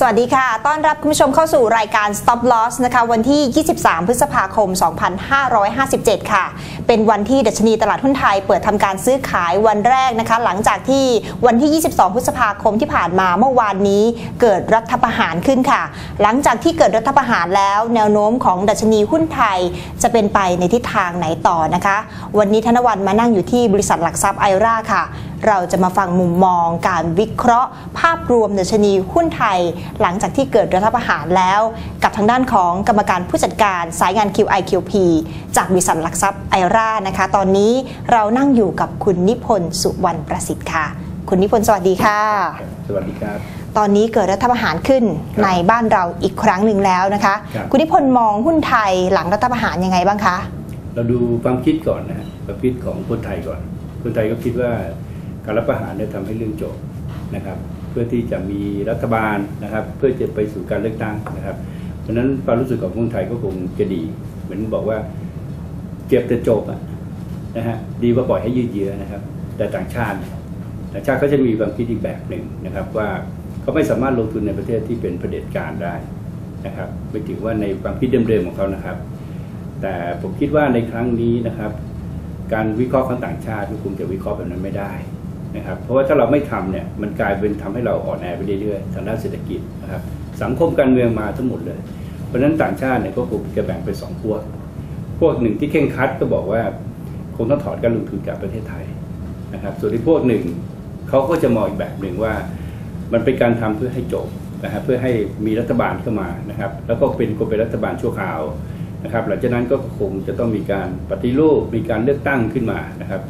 สวัสดีค่ะ ต้อนรับคุณผู้ชมเข้าสู่รายการ Stop Loss นะคะ วันที่ 23 พฤษภาคม 2557 ค่ะ เป็นวันที่ดัชนีตลาดหุ้นไทยเปิดทำการซื้อขายวันแรกนะคะ หลังจากที่วันที่ 22 พฤษภาคมที่ผ่านมาเมื่อวานนี้เกิดรัฐประหารขึ้นค่ะ หลังจากที่เกิดรัฐประหารแล้ว แนวโน้มของดัชนีหุ้นไทยจะเป็นไปในทิศทางไหนต่อนะคะ วันนี้ธนวันมานั่งอยู่ที่บริษัทหลักทรัพย์ไอราค่ะ เราจะมาฟังมุมมองการวิเคราะห์ ภาพรวมดัชนีหุ้นไทย หลังจากที่เกิดรัฐประหารแล้ว กับทางด้านของกรรมการผู้จัดการสายงาน QIQP จากบริษัทหลักทรัพย์ไอรานะคะ ตอนนี้เรานั่งอยู่กับคุณนิพนธ์สุวรรณประสิทธิ์ค่ะ คุณนิพนธ์สวัสดีค่ะ สวัสดีครับตอนนี้เกิดรัฐประหารขึ้นครับในบ้านเราอีกครั้งหนึ่งแล้วนะคะครับคุณนิพนธ์มองหุ้นไทยหลังรัฐประหารยังไงบ้างคะ เราดูความคิดก่อนนะฮะความคิดของคนไทยก่อน คนไทยก็คิดว่า การรัฐประหารเนี่ยทำให้เรื่องจบนะครับ เพื่อที่จะมีรัฐบาลนะครับ เพื่อจะไปสู่การเลือกตั้งนะครับ เพราะฉะนั้นความรู้สึกของคนไทยก็คงจะดี เหมือนบอกว่าเจ็บแต่จบอะนะฮะดีกว่าปล่อยให้ยืดเยื้อนะครับ แต่ต่างชาติต่างชาติเขาจะมีความคิดอีกแบบหนึ่งนะครับว่าเขาไม่สามารถลงทุนในประเทศที่เป็นเผด็จการได้นะครับไม่ถือว่าในความคิดเดิมๆของเขานะครับ แต่ผมคิดว่าในครั้งนี้นะครับ การวิเคราะห์ของต่างชาติก็คงจะวิเคราะห์แบบนั้นไม่ได้ นะครับเพราะว่าถ้าเราไม่ทำเนี่ยมันกลายเป็นทำให้เราอ่อนแอไปเรื่อยๆทางด้านเศรษฐกิจนะครับสังคมการเมืองมาทั้งหมดเลย เพราะฉะนั้นต่างชาติเนี่ยก็คงจะแบ่งเป็นสองพวก พวกหนึ่งที่เข่งคัดก็บอกว่าคงต้องถอนการลงทุนจากประเทศไทยนะครับส่วนที่พวกหนึ่งเขาก็จะมองอีกแบบหนึ่งว่า มันเป็นการทำเพื่อให้จบนะครับเพื่อให้มีรัฐบาลเข้ามานะครับ แล้วก็เป็นก็เป็นรัฐบาลชั่วคราวนะครับหลังจากนั้นก็คงจะต้องมีการปฏิรูปมีการเลือกตั้งขึ้นมานะครับ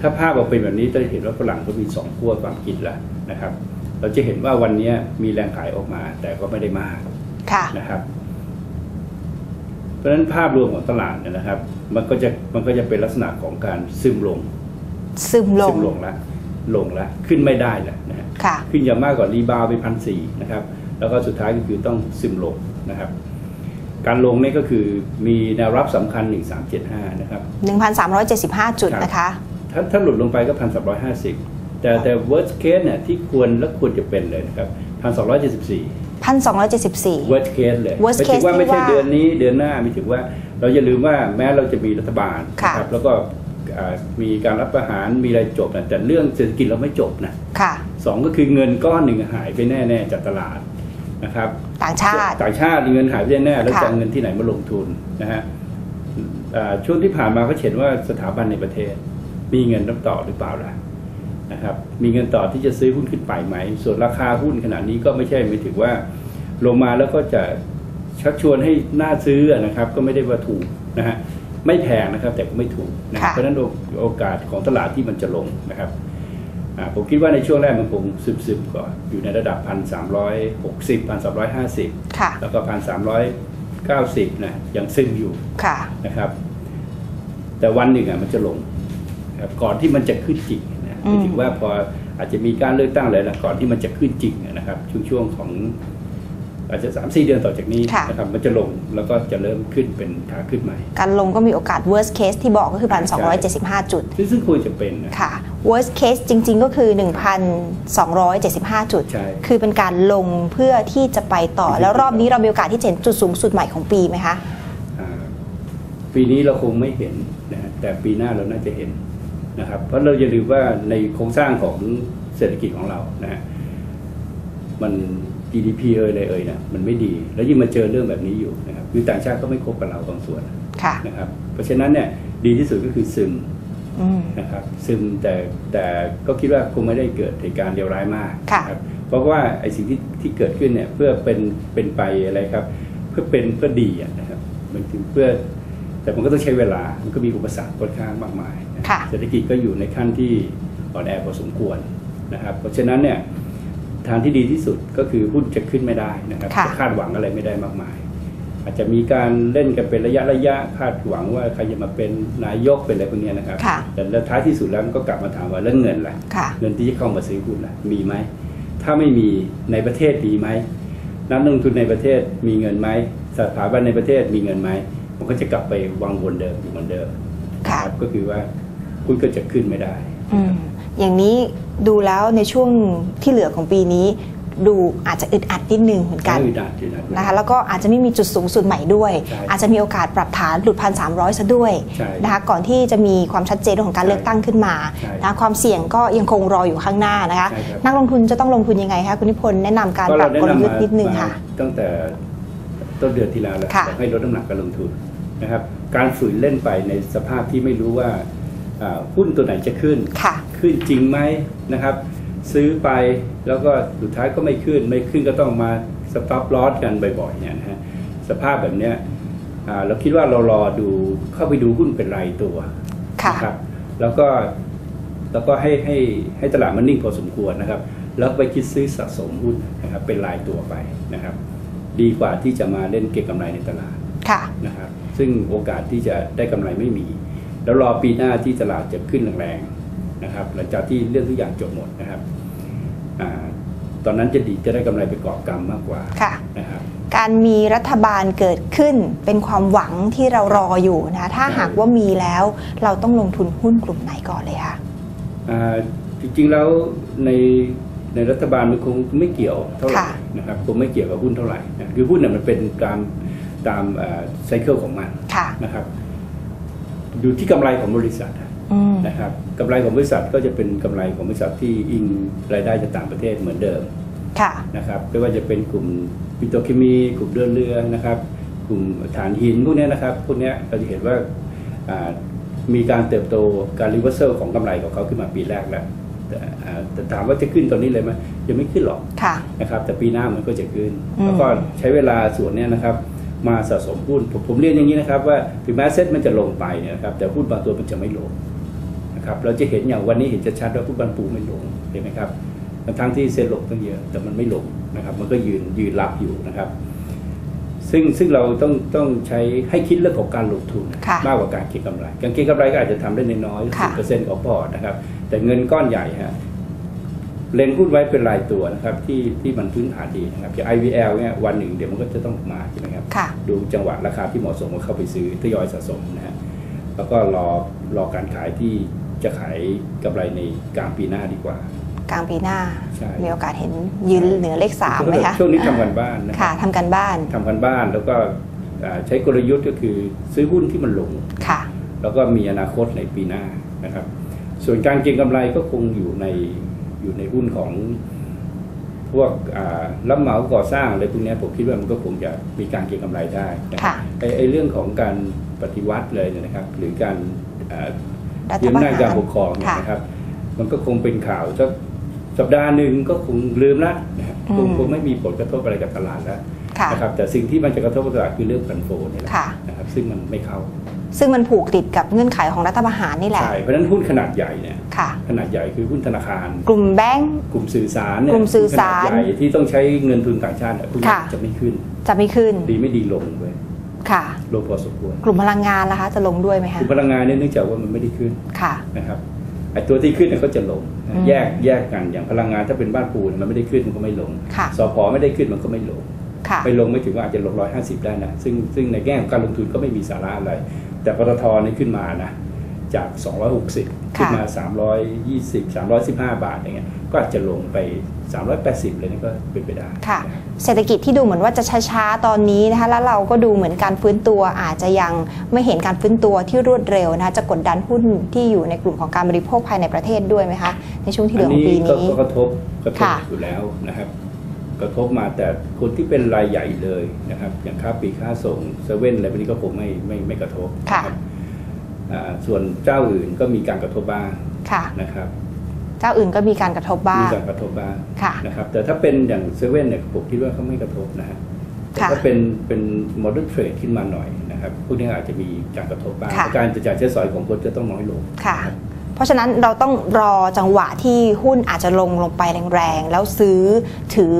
ถ้าภาพออกเป็นแบบนี้จะเห็นว่าฝรั่งก็มีสองขั้วความคิดแล้วนะครับ เราจะเห็นว่าวันนี้มีแรงขายออกมา แต่ก็ไม่ได้มากค่ะนะครับ เพราะฉะนั้นภาพรวมของตลาดเนี่ยนะครับ มันก็จะมันก็จะเป็นลักษณะของการซึมลง ซึมลซึงมลงแล้วลงแล้วขึ้นไม่ได้แล้วนะฮะค่ะขึ้นอย่างมากกว่ารีบาวด์ไปพันสี่นะครับ แล้วก็สุดท้ายก็คือต้องซึมลงนะครับการลงนี่ก็คือมีแนวรับสำคัญ 1375 นะครับ 1,375 จุดนะคะ ถ้าถ้าหลุดลงไปก็1,250แต่แต่ worst case เนี่ยที่ควรและควรจะเป็นเลยนะครับ1,274 1,274 worst case เลย worst ไม่ถึงว่า case ไม่ใช่ที่ว่าเดือนนี้เดือนหน้าไม่ถึงว่าเราอย่าลืมว่าแม้เราจะมีรัฐบาลค่ะ นะครับแล้วก็อ่ามีการรับประหารมีอะไรจบนะแต่เรื่องเศรษฐกิจเราไม่จบนะค่ะ สองก็คือเงินก้อนหนึ่งหายไปแน่ๆจากตลาดนะครับ ต่างชาติ ต่างชาติเงินหายไปแน่ๆแล้วค่ะ จะเอาเงินที่ไหนมาลงทุนนะฮะอ่าช่วงที่ผ่านมาก็เห็นว่าสถาบันในประเทศ มีเงินรับต่อหรือเปล่าล่ะนะครับ มีเงินต่อที่จะซื้อหุ้นขึ้นไปไหม ส่วนราคาหุ้นขนาดนี้ก็ไม่ใช่ไม่ถึงว่าลงมาแล้วก็จะชักชวนให้น่าซื้อนะครับ ก็ไม่ได้ว่าถูกนะฮะไม่แพงนะครับแต่ก็ไม่ถูกนะค่ะเพราะฉะนั้นโอโอกาสของตลาดที่มันจะลงนะครับอ่าผมคิดว่าในช่วงแรกมันคงซึมๆก่อนอยู่ในระดับพันสามร้อยหกสิบพันสามร้อยห้าสิบค่ะแล้วก็พันสามร้อยเก้าสิบนะยังซึมอยู่ค่ะนะครับ แต่วันหนึ่งอะมันจะลงนะครับ ก่อนที่มันจะขึ้นจริงนะอืมหมายถึงว่าพออาจจะมีการเลือกตั้งอะไรนะก่อนที่มันจะขึ้นจริงนะครับช่วงช่วงของอาจจะสามสี่เดือนต่อจากนี้ค่ะนะครับมันจะลงแล้วก็จะเริ่มขึ้นเป็นขาขึ้นใหม่ การลงก็มีโอกาส worst case ที่บอกก็คือ 1,275 จุด ซึ่งซึ่งควรจะเป็นนะค่ะ worst case จริง ๆ ก็คือ 1,275 จุดใช่คือเป็นการลงเพื่อที่จะไปต่อแล้วรอบนี้เรามีโอกาสที่จะเห็นจุดสูงสุดใหม่ของปีไหมคะอ่าปีนี้เราคงไม่เห็นนะฮะแต่ปีหน้าเราน่าจะเห็น นะครับ เพราะเราอย่าลืมว่าในโครงสร้างของเศรษฐกิจของเรานะฮะมัน GDP เอ่ยอะไรเอ่ยนะมันไม่ดี แล้วยิ่งมาเจอเรื่องแบบนี้อยู่นะครับคือต่างชาติก็ไม่คบกับเราบางส่วนค่ะนะครับ เพราะฉะนั้นเนี่ยดีที่สุดก็คือซึมอืมนะครับ ซึมแต่แต่ก็คิดว่าคงไม่ได้เกิดเหตุการณ์เลวร้ายมากค่ะนะครับเพราะว่าไอ้สิ่งที่ที่เกิดขึ้นเนี่ยเพื่อเป็นเป็นไปอะไรครับ เพื่อเป็นเพื่อดีอะนะครับมันถึงเพื่อ แต่มันก็ต้องใช้เวลามันก็มีอุปสรรคค่อนข้างมากมายนะค่ะ เศรษฐกิจก็อยู่ในขั้นที่อ่อนแอพอสมควรนะครับ เพราะฉะนั้นเนี่ยทางที่ดีที่สุดก็คือหุ้นจะขึ้นไม่ได้นะครับค่ะจะคาดหวังอะไรไม่ได้มากมาย อาจจะมีการเล่นกันเป็นระยะระยะคาดหวังว่าใครจะมาเป็นนายกเป็นอะไรพวกเนี้ยนะครับค่ะแต่แล้วท้ายที่สุดแล้วมันก็กลับมาถามว่าเรื่องเงินล่ะค่ะเงินที่จะเข้ามาซื้อหุ้นล่ะมีไหมถ้าไม่มีในประเทศมีไหมนักลงทุนในประเทศมีเงินไหมสถาบันในประเทศมีเงินไหมมันก็จะกลับไปวางวนเดิมอยู่เหมือนเดิมค่ะรับก็คือว่า หุ้นก็จะขึ้นไม่ได้ อืมอย่างนี้ดูแล้วในช่วงที่เหลือของปีนี้ ดูอาจจะอึดอัดนิดนึงเหมือนกันไม่ดัดอยู่นะนะคะแล้วก็อาจจะไม่มีจุดสูงสุดใหม่ด้วย ใช่อาจจะมีโอกาสปรับฐานหลุดพันสามร้อยซะด้วยใช่นะคะก่อนที่จะมีความชัดเจนเรื่องของการเลือกตั้งขึ้นมาใช่นะคะความเสี่ยงก็ยังคงรออยู่ข้างหน้านะคะ ใช่ครับ นักลงทุนจะต้องลงทุนยังไงคะคุณนิพนธ์แนะนำการปรับกลยุทธ์นิดนึงค่ะ มาตั้งแต่ต้นเดือนที่แล้วแหละค่ะ บอกให้ลดน้ำหนักการลงทุนนะครับ การฝืนเล่นไปในสภาพที่ไม่รู้ว่าอ่า หุ้นตัวไหนจะขึ้นค่ะขึ้นจริงไหมนะครับ ซื้อไปแล้วก็สุดท้ายก็ไม่ขึ้น ไม่ขึ้นก็ต้องมาสต็อปลอสกันบ่อยๆเนี่ยนะฮะสภาพแบบเนี้ยอ่าเราคิดว่าเรารอดูเข้าไปดูหุ้นเป็นรายตัวค่ะนะครับแล้วก็แล้วก็ให้ให้ให้ตลาดมันนิ่งพอสมควรนะครับ แล้วไปคิดซื้อสะสมหุ้นนะครับเป็นรายตัวไปนะครับ ดีกว่าที่จะมาเล่นเก็งกำไรในตลาดค่ะนะครับ ซึ่งโอกาสที่จะได้กำไรไม่มี แล้วรอปีหน้าที่ตลาดจะขึ้นแรงๆนะครับ หลังจากที่เรื่องทุกอย่างจบหมดนะครับอาตอนนั้นจะดีจะได้กำไรไปกอบกรรมมากกว่าค่ะนะครับการมีรัฐบาลเกิดขึ้นเป็นความหวังที่เรารออยู่นะคะถ้าใช่หากว่ามีแล้วเราต้องลงทุนหุ้นกลุ่มไหนก่อนเลยคะอ่าจริงๆแล้วในในรัฐบาลมันคงไม่เกี่ยวเท่าไหร่นะครับคงไม่เกี่ยวกับหุ้นเท่าไหร่นะคือหุ้นเนี่ยมันเป็นตามตามไซเคิลของมันค่ะนะครับ อยู่ที่กำไรของบริษัทอืมนะครับกำไรของบริษัทก็จะเป็นกำไรของบริษัทที่อิงรายได้จากต่างประเทศเหมือนเดิมค่ะนะครับไม่ว่าจะเป็นกลุ่มปิโตรเคมี กลุ่มเดินเรือนะครับ กลุ่มถ่านหินพวกเนี้ยนะครับพวกเนี้ยเราจะเห็นว่าอ่ามีการเติบโตการรีเวอร์เซลของกำไรของเขาขึ้นมาปีแรกแล้วแต่อ่าแต่ถามว่าจะขึ้นตอนนี้เลยไหมยังไม่ขึ้นหรอกค่ะนะครับ แต่ปีหน้ามันก็จะขึ้นอืมแล้วก็ใช้เวลาส่วนเนี้ยนะครับ มาสะสมหุ้นผมผมเรียนอย่างนี้นะครับว่าถึงแม้เซ็ตมันจะลงไปเนี่ยนะครับแต่หุ้นบางตัวมันจะไม่ลงนะครับเราจะเห็นอย่างวันนี้เห็นชัดๆว่าหุ้นบางปูไม่ลงเห็นไหมครับทั้งๆที่เซ็ตลงตั้งเยอะแต่มันไม่ลงนะครับมันก็ยืนยืนรับอยู่นะครับซึ่งซึ่งเราต้องต้องใช้ให้คิดเรื่องของการลงทุนค่ะมากกว่าการเก็งกำไร การเก็งกำไรก็อาจจะทำได้น้อยๆค่ะสิบเปอร์เซ็นต์ของพอร์ตนะครับ แต่เงินก้อนใหญ่ฮะ เล็งหุ้นไว้เป็นรายตัวนะครับที่ที่มันพื้นฐานดีนะครับอย่าง IVL เนี่ยวันหนึ่งเดี๋ยวมันก็จะต้องมาใช่ไหมครับค่ะดูจังหวะราคาที่เหมาะสมก็เข้าไปซื้อทยอยสะสมนะฮะแล้วก็รอรอการขายที่จะขายกำไรในกลางปีหน้าดีกว่า กลางปีหน้า ใช่ มีโอกาสเห็นยืนเหนือเลขสามไหมคะช่วงนี้ทำกันบ้านนะค่ะทำกันบ้านทำกันบ้านแล้วก็อ่าใช้กลยุทธ์ก็คือซื้อหุ้นที่มันลง ค่ะ แล้วก็มีอนาคตในปีหน้านะครับ ส่วนการเก็งกำไรก็คงอยู่ใน อยู่ในหุ้นของพวกอ่ารับเหมาก่อสร้างอะไรพวกเนี้ยผมคิดว่ามันก็คงจะมีการเก็งกำไรได้นะค่ะไอ้ไอ้เรื่องของการปฏิวัติเลยเนี่ยนะครับ หรือการอ่ารัฐยืมประหน้าจการหารปกครองเนี่ยค่ะนะครับ มันก็คงเป็นข่าวสักสัปดาห์หนึ่งก็คงลืมละนะครับคงอืมคงไม่มีผลกระทบอะไรกับตลาดแล้วค่ะนะครับแต่สิ่งที่มันจะกระทบกับตลาดคือเรื่องฟันโฟนี่แหละค่ะนะครับซึ่งมันไม่เข้า ซึ่งมันผูกติดกับเงื่อนไขของรัฐประหารนี่แหละ ใช่ เพราะฉะนั้นหุ้นขนาดใหญ่เนี่ยค่ะ ขนาดใหญ่คือหุ้นธนาคาร กลุ่มแบงก์กลุ่มสื่อสารเนี่ยกลุ่มสื่อสารขนาดใหญ่ที่ต้องใช้เงินทุนต่างชาติเนี่ยหุ้นค่ะจะไม่ขึ้น จะไม่ขึ้น ดีไม่ดีลงเลยค่ะลงพอสมควร กลุ่มพลังงานล่ะคะจะลงด้วยไหมกคะลุ่มพลังงานเนี่ยเนื่องจากว่ามันไม่ได้ขึ้น ค่ะ นะครับไอ้ตัวที่ขึ้นเนี่ยก็จะลงอืมแยกแยกกัน อย่างพลังงานถ้าเป็นบ้านปูนมันไม่ได้ขึ้นมันก็ไม่ลงค่ะสพไม่ได้ขึ้นมันก็ไม่ลงค่ะไม่ลงไม่ถึงว่าอาจจะลงร้อยห้าสิบได้นะ ซึ่งซึ่งในแง่ของการลงทุนก็ไม่มีสาระอะไร แต่ปตทนี่ขึ้นมานะจาก 260 ขึ้นมา 320 315 บาทอย่างเงี้ยก็อาจจะลงไป 380 เลยนี่ก็เป็นไปได้ค่ะ เศรษฐกิจที่ดูเหมือนว่าจะช้าๆ ตอนนี้นะคะแล้วเราก็ดูเหมือนการฟื้นตัวอาจจะยังไม่เห็นการฟื้นตัวที่รวดเร็วนะคะจะกดดันหุ้นที่อยู่ในกลุ่มของการบริโภคภายในประเทศด้วยไหมคะ ในช่วงที่เหลือของปีก็นี้ก็กระทบกระทบค่ะอยู่แล้วนะครับ กระทบมาแต่คนที่เป็นรายใหญ่เลยนะครับ อย่างค่าปลีกค่าส่งเซเว่นอะไรพวกนี้ก็คงไม่ไม่ไม่กระทบค่ะนะครับอ่าส่วนเจ้าอื่นก็มีการกระทบบ้างค่ะ นะครับเจ้าอื่นก็มีการกระทบบ้ามีงการกระทบบ้างค่ะ นะครับ แต่ถ้าเป็นอย่างเซเว่นเนี่ยผมคิดว่าเขาไม่กระทบนะฮะแต่ค่ะถ้าเป็นเป็นโมเดิร์นเทรดขึ้นมาหน่อยนะครับพวกนี้อาจจะมีการกระทบบ้างค่ะ การจัดจ่ายใช้สอยของคนจะต้องน้อยลง ค่ะนะครับ เพราะฉะนั้นเราต้องรอจังหวะที่หุ้นอาจจะลงลงไปแรงๆ แล้วซื้อถือ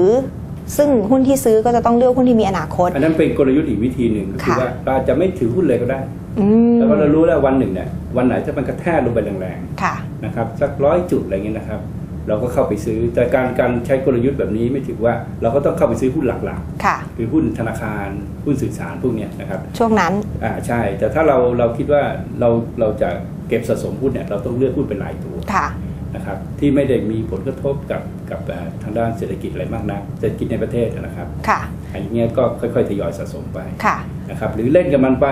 ซึ่งหุ้นที่ซื้อก็จะต้องเลือกหุ้นที่มีอนาคต อันนั้นเป็นกลยุทธ์อีกวิธีหนึ่งก็คือค่ะว่าเราอาจจะไม่ถือหุ้นเลยก็ได้อืมแล้วก็เรารู้แล้ววันหนึ่งเนี่ยวันไหนถ้ามันกระแทกลงไปแรงค่ะๆนะครับสักร้อยจุดอะไรเงี้ยนะครับ เราก็เข้าไปซื้อ แต่การการใช้กลยุทธ์แบบนี้ไม่ถือว่าเราก็ต้องเข้าไปซื้อหุ้นหลักค่ะๆคือหุ้นธนาคารหุ้นสื่อสารพวกเนี้ยนะครับ ช่วงนั้นอ่าใช่ แต่ถ้าเราเราคิดว่าเราเราจะเก็บสะสมหุ้นเนี่ยเราต้องเลือกหุ้นเป็นรายตัวค่ะนะครับที่ไม่ได้มีผลกระทบกับกับเอ่อทางด้านเศรษฐกิจอะไรมากนักเศรษฐกิจในประเทศนะครับค่ะอันเนี้ยก็ค่อยๆทยอยสะสมไปค่ะนะครับหรือเล่นกับมันไป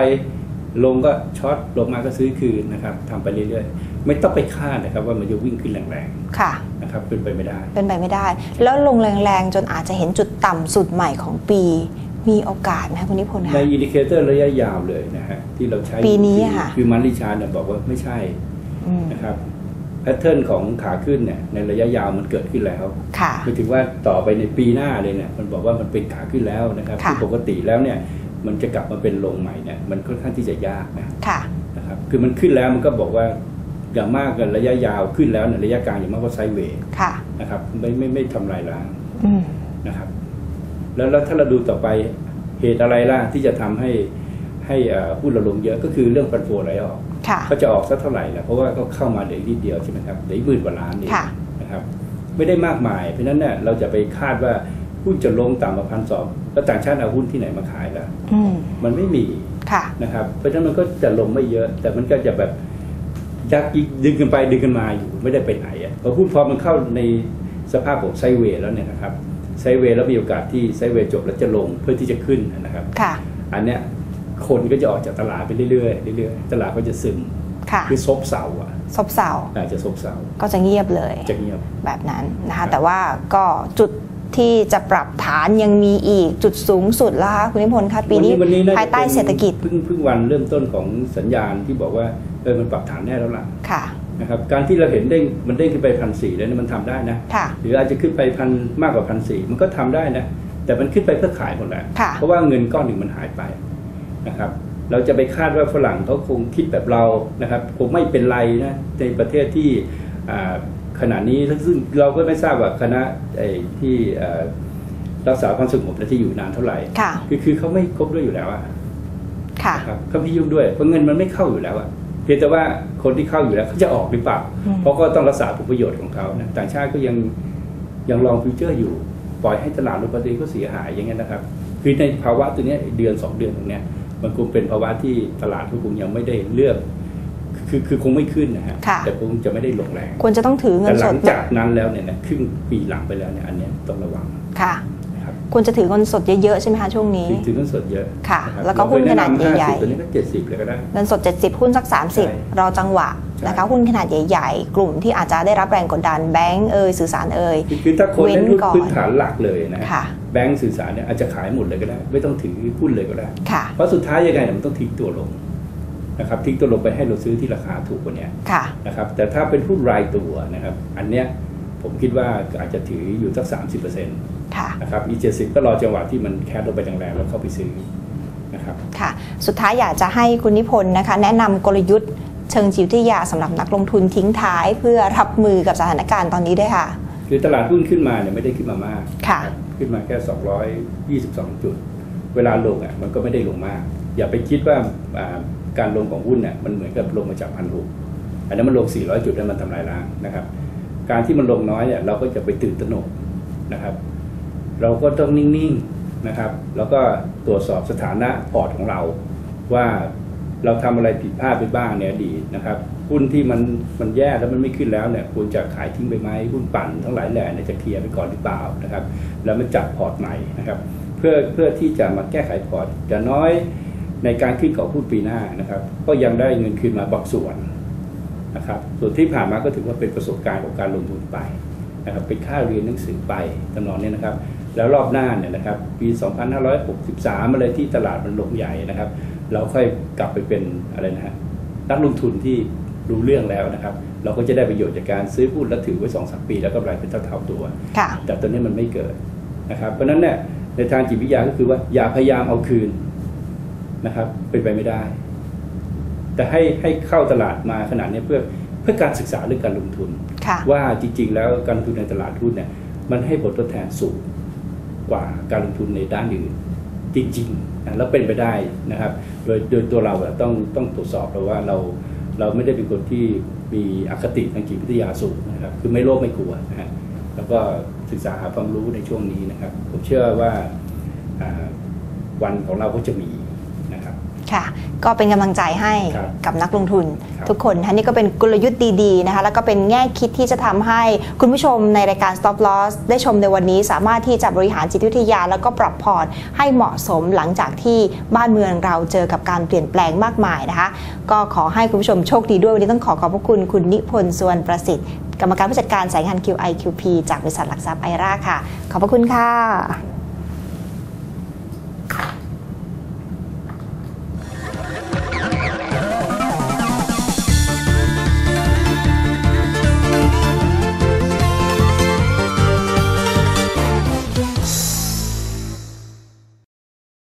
ลงก็ช็อตลงมาก็ซื้อคืนนะครับทำไปเรื่อยๆ ไม่ต้องไปคาดนะครับว่ามันจะวิ่งขึ้นแรงค่ะๆนะครับเป็นไปไม่ได้ เป็นไปไม่ได้ แล้วลงแรงๆ จนอาจจะเห็นจุดต่ำสุดใหม่ของปีมีโอกาสไหมคะคุณนิพนธ์ในคะอินดิเคเตอร์ระยะยาวเลยนะฮะที่เราใช้ปีนี้อะค่ะคือมันลิชาร์เนี่ยบอกว่าไม่ใช่อืมนะครับแพทเทิร์นของขาขึ้นเนี่ยในระยะยาวมันเกิดขึ้นแล้วค่ะหมายถึงว่าต่อไปในปีหน้าเลยเนี่ยมันบอกว่ามันเป็นขาขึ้นแล้วนะครับค่ะที่ปกติแล้วเนี่ย มันจะกลับมาเป็นลงใหม่เนี่ยมันค่อนข้างที่จะยากนะค่ะนะครับคือมันขึ้นแล้วมันก็บอกว่าอย่างมากกันระยะยาวขึ้นแล้วเนี่ยระยะกลางอย่างมากก็ไซด์เวย์ค่ะนะครับไม่ไม่ไม่ทำลายล้างอืมนะครับ แล้วแล้วถ้าเราดูต่อไปเหตุอะไรล่ะที่จะทำให้ให้อ่าหุ้นเราลงเยอะก็คือเรื่องฟันโฟไหลออกค่ะเขาจะออกสักเท่าไหร่ล่ะเพราะว่าก็เข้ามาเหลืออีกนิดเดียวใช่ไหมครับเหลืออีกหมื่นกว่าล้านนี่ค่ะนะครับ ไม่ได้มากมาย เพราะฉะนั้นเนี่ยเราจะไปคาดว่า หุ้นจะลงต่ำกว่าพันสองแล้วต่างชาติเอาหุ้นที่ไหนมาขายล่ะอืมมันไม่มีค่ะนะครับ เพราะฉะนั้นมันก็จะลงไม่เยอะ แต่มันก็จะแบบยักยิกดึงกันไปดึงกันมาอยู่ไม่ได้ไปไหนอะพอหุ้นพอมันเข้าในสภาพของไซด์เวย์แล้วเนี่ยนะครับไซด์เวย์แล้วมีโอกาสที่ไซด์เวย์จบแล้วจะลงเพื่อที่จะขึ้นนะครับค่ะอันเนี้ยคนก็จะออกจากตลาดไปเรื่อยๆเรื่อยๆตลาดก็จะซึมค่ะคือซบเซาอะซบเซาอาจจะซบเซาก็จะเงียบเลยจะเงียบแบบนั้นนะครัคะบแต่ว่าก็จุด ที่จะปรับฐานยังมีอีกจุดสูงสุดแล้วคะคุณนิพนธ์คะปีนี้วัวัภายใต้จะป็นเศรษฐกิจเพิ่งเพิ่งวันเริ่มต้นของสัญญาณที่บอกว่าเออมันปรับฐานแน่แล้วล่ะค่ะนะครับการที่เราเห็นเด้งมันเด้งขึ้นไปพันสี่แล้วเนี่ยมันทำได้นะค่ะหรืออาจจะขึ้นไปพันมากกว่าพันสี่มันก็ทำได้นะแต่มันขึ้นไปเพื่อขายหมดแล้วค่ะเพราะว่าเงินก้อนหนึ่งมันหายไปนะครับเราจะไปคาดว่าฝรั่งเขาคงคิดแบบเรานะครับคงไม่เป็นไรนะในประเทศที่อ่า ขณะนี้ซึ่งเราก็ไม่ทราบว่าคณะไอ้ที่อ่ารักษาความสงบและที่อยู่นานเท่าไหร่ค่ะคือคือเขาไม่ครบด้วยอยู่แล้วอะค่ะครับเขาไม่ยุ่งด้วยเพราะเงินมันไม่เข้าอยู่แล้วอะเพียงแต่ว่าคนที่เข้าอยู่แล้วเขาจะออกหรือเปล่าอืมเพราะก็ต้องรักษาผลประโยชน์ของเขานะต่างชาติก็ยังยังลองฟิวเจอร์อยู่ ปล่อยให้ตลาดโลกประเทศก็เสียหายอย่างเงี้ยนะครับ คือในภาวะตัวเนี้ยเดือนสองเดือนตรงเนี้ยมันคงเป็นภาวะที่ตลาดก็คงยังไม่ได้เลือก คือคือคงไม่ขึ้นนะฮะค่ะแต่คงจะไม่ได้ลงแรงควรจะต้องถือเงิแต่นหสลัดงจากนั้นแล้วเนี่ยนะครึ่งปีหลังไปแล้วเนี่ยอันเนี้ยต้องระวังค่ะนะครับควรจะถือเงินสดเยอะๆใช่ไหมคะช่วงนี้ถึงถึงเงินสดเยอะค่ะนรับแล้วก็หุ้นขนาดใหญ่ๆเรเคแะำ50ตัวนี้ก็เจ็ดสิบเลยก็ได้เงินสด 70 หุ้นสักใช่30 รอจังหวะใช่นะคะหุ้นขนาดใหญ่ๆ กลุ่มที่อาจจะได้รับแรงกดดันแบงก์เอ่ยสื่อสารเอ่ยคือคือถ้าคนเว้นเล่นหุ้นก่อนพื้นฐานหลักเลยนะฮะค่ะแบงก์สื่อสารเนี่ยอาจจะขายหมดเลยก็ได้ ไม่ต้องถือหุ้นเลยก็ได้ค่ะเพราะสุดท้ายยังไงเนี่ยมันต้องทิ้งตัวลง นะครับทิ้งตัวลงไปให้เราซื้อที่ราคาถูกกว่าเนี้ยค่ะนะครับแต่ถ้าเป็นหุ้นรายตัวนะครับอันเนี้ยผมคิดว่าอาจจะถืออยู่สักสามสิบเปอร์เซ็นต์ค่ะนะครับอีเจ็ดสิบก็รอจังหวะที่มันแคสลงไปแรงๆแล้วเข้าไปซื้อนะครับค่ะสุดท้ายอยากจะให้คุณนิพนธ์นะคะแนะนำกลยุทธ์เชิงจิตวิทยาสำหรับนักลงทุนทิ้งท้ายเพื่อรับมือกับสถานการณ์ตอนนี้ด้วยค่ะ คือตลาดหุ้นขึ้นมาเนี่ยไม่ได้ขึ้นมามากค่ะรับขึ้นมาแค่ 222 จุด เวลาลงอะมันก็ไม่ได้ลงมาก อย่าไปคิดว่าอ่า การลงของหุ้นเนี่ยมันเหมือนกับลงมาจากพันหกอันนั้นมันลง 400 จุดแล้วมันทำลายล้างนะครับ การที่มันลงน้อยเนี่ยเราก็จะไปตื่นตระหนกนะครับ เราก็ต้องนิ่งๆนะครับ แล้วก็ตรวจสอบสถานะพอร์ตของเรา ว่าเราทำอะไรผิดพลาดไปบ้างในอดีตนะครับหุ้นที่มันมันแย่แล้วมันไม่ขึ้นแล้วเนี่ยควรจะขายทิ้งไปไหมหุ้นปั่นทั้งหลายแหล่เนี่ยจะเคลียร์ไปก่อนหรือเปล่านะครับ แล้วมันจัดพอร์ตใหม่นะครับ เพื่อเพื่อที่จะมาแก้ไขพอร์ตจะน้อย ในการขึ้นของหุ้นปีหน้านะครับ ก็ยังได้เงินคืนมาบางส่วนนะครับ ส่วนที่ผ่านมาก็ถือว่าเป็นประสบการณ์ของการลงทุนไปนะครับเป็นค่าเรียนหนังสือไปตำนองนี้นะครับ แล้วรอบหน้าเนี่ยนะครับปี 2563อะไรที่ตลาดมันลงใหญ่นะครับ เราค่อยกลับไปเป็นอะไรนะฮะนักลงทุนที่รู้เรื่องแล้วนะครับ เราก็จะได้ประโยชน์จากการซื้อหุ้นแล้วถือไว้สองสามปี แล้วก็กำไรเป็นเท่าๆตัวค่ะแต่ตอนนี้มันไม่เกิดนะครับ เพราะฉะนั้นเนี่ยในทางจิตวิทยาก็คือว่าอย่าพยายามเอาคืน นะครับ เป็นไปไม่ได้ แต่ให้ให้เข้าตลาดมาขนาดนี้เพื่อเพื่อการศึกษาเรื่องการลงทุนค่ะว่าจริง ๆ แล้วการลงทุนในตลาดหุ้นเนี่ย มันให้ผลตอบแทนสูงกว่าการลงทุนในด้านอื่น จริงๆนะแล้วเป็นไปได้นะครับ โดยโดยตัวเราอะต้องต้องตรวจสอบเราว่าเราเราไม่ได้เป็นคนที่มีอคติทางจิตวิทยาสูงนะครับ คือไม่โลภไม่กลัวนะฮะแล้วก็ศึกษาหาความรู้ในช่วงนี้นะครับ ผมเชื่อว่าอ่าวันของเราก็จะมีนะ ครับค่ะ ก็เป็นกำลังใจให้ครับกับนักลงทุน ครับทุกคนนะคะนี่ก็เป็นกลยุทธ์ดีๆนะคะ แล้วก็เป็นแง่คิดที่จะทำให้คุณผู้ชมในรายการ Stop Loss ได้ชมในวันนี้ สามารถที่จะบริหารจิตวิทยา แล้วก็ปรับพอร์ตให้เหมาะสมหลังจากที่บ้านเมืองเราเจอกับการเปลี่ยนแปลงมากมายนะคะ ก็ขอให้คุณผู้ชมโชคดีด้วยวันนี้ต้องขอขอบพระคุณคุณนิพนธ์ส่วนประสิทธิ์ กรรมการผู้จัดการสายงาน QIQP จากบริษัทหลักทรัพย์ไอราค่ะ ขอบพระคุณค่ะ